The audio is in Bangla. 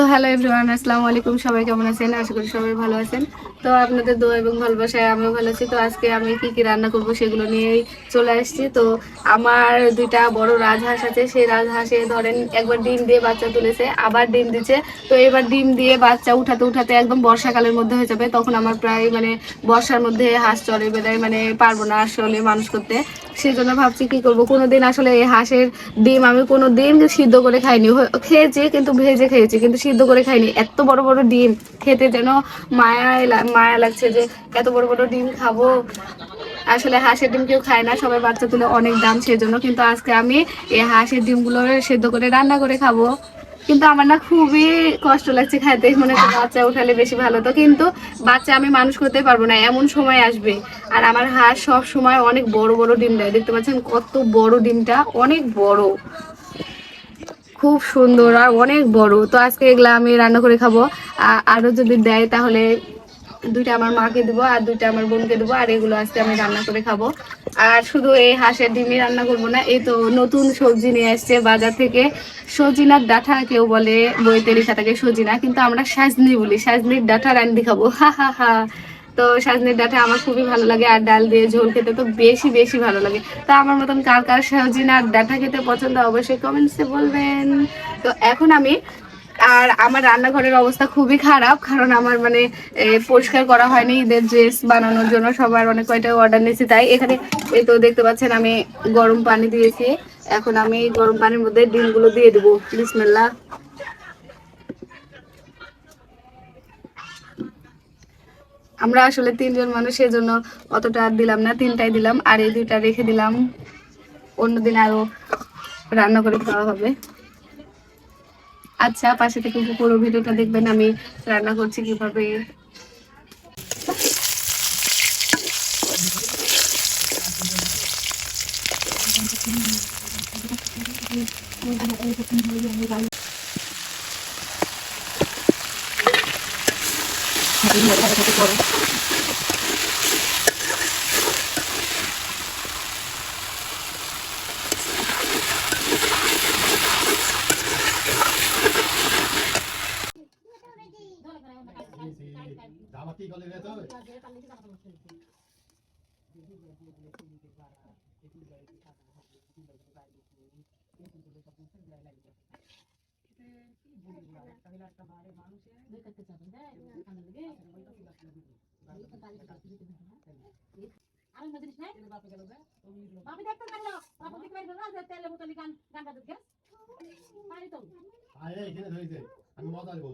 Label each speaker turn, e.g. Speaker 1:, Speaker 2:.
Speaker 1: তো হ্যালো এভরিওয়ান, আসসালামু আলাইকুম। সবাই কেমন আছেন? আশা করি সবাই ভালো আছেন। তো আপনাদের দোয়া এবং ভালোবাসায় আমিও ভালো আছি। তো আজকে আমি কি কি রান্না করব সেগুলো নিয়েই চলে আসছি। তো আমার দুইটা বড় রাজহাঁস আছে। সেই রাজহাঁসে ধরেন একবার ডিম দিয়ে বাচ্চা তুলেছে, আবার ডিম দিচ্ছে। তো এবার ডিম দিয়ে বাচ্চা উঠাতে উঠাতে একদম বর্ষাকালের মধ্যে হয়ে যাবে। তখন আমার প্রায় মানে বর্ষার মধ্যে হাঁস চলে বেলায় মানে পারব না আসলে মানুষ করতে। সেই জন্য ভাবছি কি করব? কোনোদিন আসলে এই হাঁসের ডিম আমি কোনো দিন সিদ্ধ করে খাইনি। খেয়েছি কিন্তু ভেজে খেয়েছি। কিন্তু সিদ্ধ করে খাইনি। এত বড় বড় ডিম খেতে যেন মায়া মায়া লাগছে যে এত বড় বড় ডিম খাব। আসলে হাঁসের ডিম কেউ খায় না, সবাই বাচ্চা তুলে অনেক দাম সেই জন্য কিন্তু আজকে আমি এই হাঁসের ডিমগুলো সেদ্ধ করে, রান্না করে খাব। কিন্তু আমার না খুবই কষ্ট লাগছে খাইতে, মনে হচ্ছে বাচ্চা উঠালে বেশি ভালো। তো কিন্তু বাচ্চা আমি মানুষ করতে পারব না, এমন সময় আসবে। আর আমার হাঁস সব সময় অনেক বড় বড় ডিম দেয়। দেখতে পাচ্ছেন কত বড় ডিমটা? অনেক বড়। খুব সুন্দর আর অনেক বড়। তো আজকে এগুলা আমি রান্না করে খাব। আ- আরও যদি দেয় তাহলে দুইটা আমার মাকে দেবো আর দুইটা আমার বোনকে দেবো আর এগুলো আজকে আমি রান্না করে খাব। আর শুধু এই হাঁসের ডিমই রান্না করব না, এই তো নতুন সবজি নিয়ে আসছে বাজার থেকে। সজিনার ডাঁটা কেউ বলে বইতে লেখা থাকে সজিনা, কিন্তু আমরা সাজনি বলি, সাজনির ডাঁটা রান্দি খাব। হা হা হা। তো সাজনির ডাটা আমার খুবই ভালো লাগে আর ডাল দিয়ে ঝোল খেতে তো বেশি বেশি ভালো লাগে। তো আমার মতন কার কার সজিনার ডাটা খেতে পছন্দ, অবশ্যই কমেন্টসে বলবেন। তো এখন আমি, আর আমার রান্নাঘরের অবস্থা খুবই খারাপ, কারণ আমার মানে পরিষ্কার করা হয়নি ঈদের ড্রেস বানানোর জন্য, সবার অনেক কয়টা অর্ডার নিয়েছি। তাই এখানে এই তো দেখতে পাচ্ছেন আমি গরম পানি দিয়েছি। এখন আমি গরম পানির মধ্যে ডিমগুলো দিয়ে দেবো। বিসমিল্লাহ। আমরা আসলে তিনজন মানুষ জন্য অতটা আর দিলাম না, তিনটাই দিলাম, আর এই দুইটা রেখে দিলাম। অন্যদিন আরও রান্না করে খাওয়া হবে। আচ্ছা পাশে থেকে পুরো ভিডিওটা দেখবেন, আমি রান্না করছি কীভাবে।
Speaker 2: জামাতি গলে রে তো
Speaker 3: বাপি দেখতে পারল বাপু দেখতে পারল না যে তেলে বোতলে গান গান বাজে গ্যাস পারি তো
Speaker 2: আয় এখানে ধরেছে আমি মজা দেবো